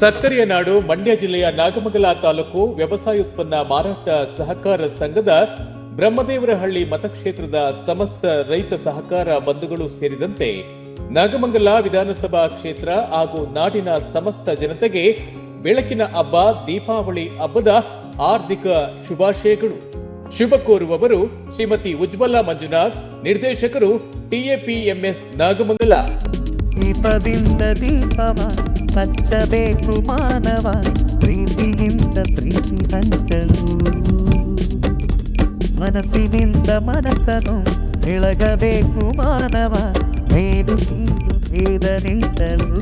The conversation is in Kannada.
ಸಕ್ಕರೆಯ ನಾಡು ಮಂಡ್ಯ ಜಿಲ್ಲೆಯ ನಾಗಮಂಗಲ ತಾಲೂಕು ವ್ಯವಸಾಯ ಉತ್ಪನ್ನ ಮಾರಾಟ ಸಹಕಾರ ಸಂಘದ ಬ್ರಹ್ಮದೇವರಹಳ್ಳಿ ಮತಕ್ಷೇತ್ರದ ಸಮಸ್ತ ರೈತ ಸಹಕಾರ ಬಂಧುಗಳು ಸೇರಿದಂತೆ ನಾಗಮಂಗಲ ವಿಧಾನಸಭಾ ಕ್ಷೇತ್ರ ಹಾಗೂ ನಾಡಿನ ಸಮಸ್ತ ಜನತೆಗೆ ಬೆಳಕಿನ ಹಬ್ಬ, ದೀಪಾವಳಿ ಹಬ್ಬದ ಆರ್ಥಿಕ ಶುಭಾಶಯಗಳು. ಶುಭ ಕೋರುವವರು ಶ್ರೀಮತಿ ಉಜ್ವಲ ಮಂಜುನಾಥ್, ನಿರ್ದೇಶಕರು ಟಿಎಪಿಎಂಎಸ್ ನಾಗಮಂಗಲ. ದೀಪದಿಂದ ದೀಪವ ಹಚ್ಚಬೇಕು ಮಾನವ ಪ್ರೀತಿಯಿಂದ ಪ್ರೀತಿ ಹಂಚಲು. ಮನಸ್ಸಿನಿಂದ ಮನಸ್ಸನು ಬೆಳಗಬೇಕು ಮಾನವ ಭೇದ ನಿಂತಲು.